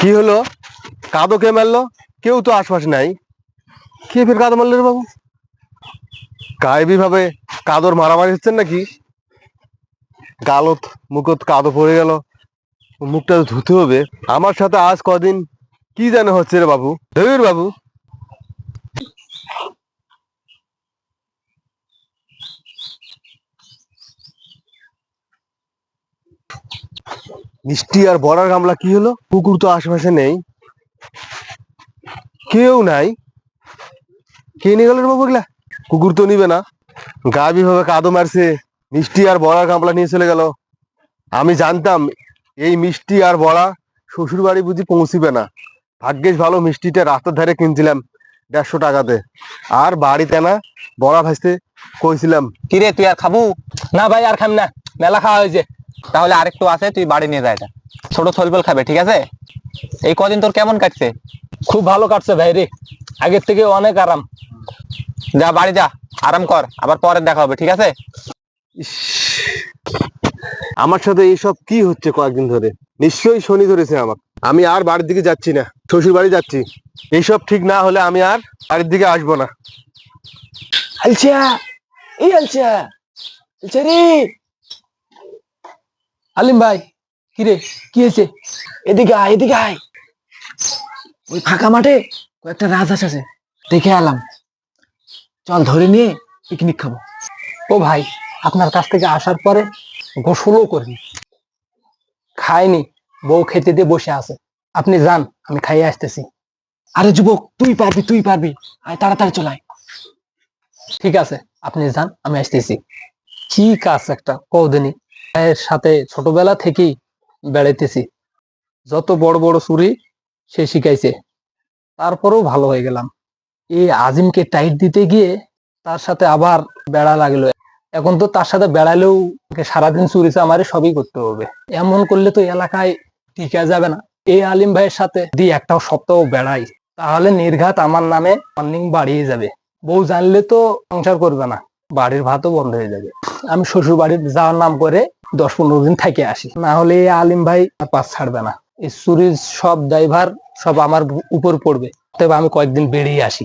কি হলো? কাদো কে মারলো? কেউ তো আশপাশ নাই। কে ফের কাদো মারলে রে বাবু? কায়বি ভাবে কাদর মারামারি হচ্ছেন নাকি? গালত মুখত কাদো পড়ে গেল। মুখটা ধুতে হবে। আমার সাথে আজ কদিন কি যেন হচ্ছে রে বাবু? ধৈর বাবু। মিষ্টি আর বড়ার গামলা কি হলো? কুকুর তো আশেপাশে নেই। কেউ নাই। কে নিয়ে গেল রে বাবু এগুলা? কুকুর তো নিবে না। গাবি ভাবে কাদো মারছে। মিষ্টি আর বড়ার গামলা নিয়ে চলে গেল। আমি জানতাম এই মিষ্টি আর বড়া শ্বশুর বাড়ি বুঝি পৌঁছিবে না। ভাগ্যেশ ভালো মিষ্টিটা রাস্তার ধারে কিনছিলাম দেড়শো টাকাতে। আর বাড়িতে না বড়া ভাজতে কইছিলাম, কিরে, তুই আর খাবু? না ভাই, আর খাম না। মেলা খাওয়া হয়েছে। তাহলে আরেকটু আছে তুই বাড়ি নিয়ে যা এটা। ছোট থলবল খাবে ঠিক আছে? এই কদিন তোর কেমন কাটছে? খুব ভালো কাটছে ভাই রে। আগের থেকে অনেক আরাম। যা বাড়ি যা আরাম কর। আবার পরে দেখা হবে ঠিক আছে? আমার সাথে এইসব কি হচ্ছে কয়েকদিন ধরে? নিশ্চয়ই শনি ধরেছে আমার আমি আর বাড়ির দিকে যাচ্ছি না শ্বশুর বাড়ি যাচ্ছি। এইসব ঠিক না হলে আমি আর বাড়ির দিকে আসব না। আলছা এই আলছা আলছা রে! আলিম ভাই কি রে কি হয়েছে? এদিকে আয় এদিকে আয়। ওই ফাঁকা মাঠে কয়েকটা রাজহাঁস আছে, দেখে এলাম। চল ধরে নিয়ে পিকনিক খাব। ও ভাই, আপনার কাছ থেকে আসার পরে গোসলও করিনি। খাইনি, বউ খেতে দিয়ে বসে আছে। আপনি যান, আমি খাইয়ে আসতেছি। আরে যুবক, তুই পারবি তুই পারবি। আয়, তাড়াতাড়ি চলাই ঠিক আছে, আপনি যান, আমি আসতেছি। কি কাজ একটা কৌদিনী এর সাথে ছোটবেলা থেকেই বেড়াইতেছি। যত বড় বড় চুরি সে শিখাইছে। তারপরেও ভালো হয়ে গেলাম। এই আজিমকে টাইট দিতে গিয়ে তার সাথে আবার বেড়া লাগল। এখন তো তার সাথে বেড়ালেও সারাদিন চুরি চামারি সবই করতে হবে। এমন করলে তো এলাকায় টিকা যাবে না। এই আলিম ভাইয়ের সাথে যদি একটা সপ্তাহ বেড়াই, তাহলে নির্ঘাত আমার নামে অর্নিং বাড়িয়ে যাবে। বউ জানলে তো সংসার করবে না। বাড়ির ভাতও বন্ধ হয়ে যাবে। আমি শ্বশুর বাড়ির যাওয়ার নাম করে দশ পনেরো দিন থেকে আসি। না হলে আলিম ভাই পাস ছাড়বে না। এই চুরির সব ড্রাইভার সব আমার উপর পড়বে। তবে আমি কয়েকদিন বেরিয়ে আসি।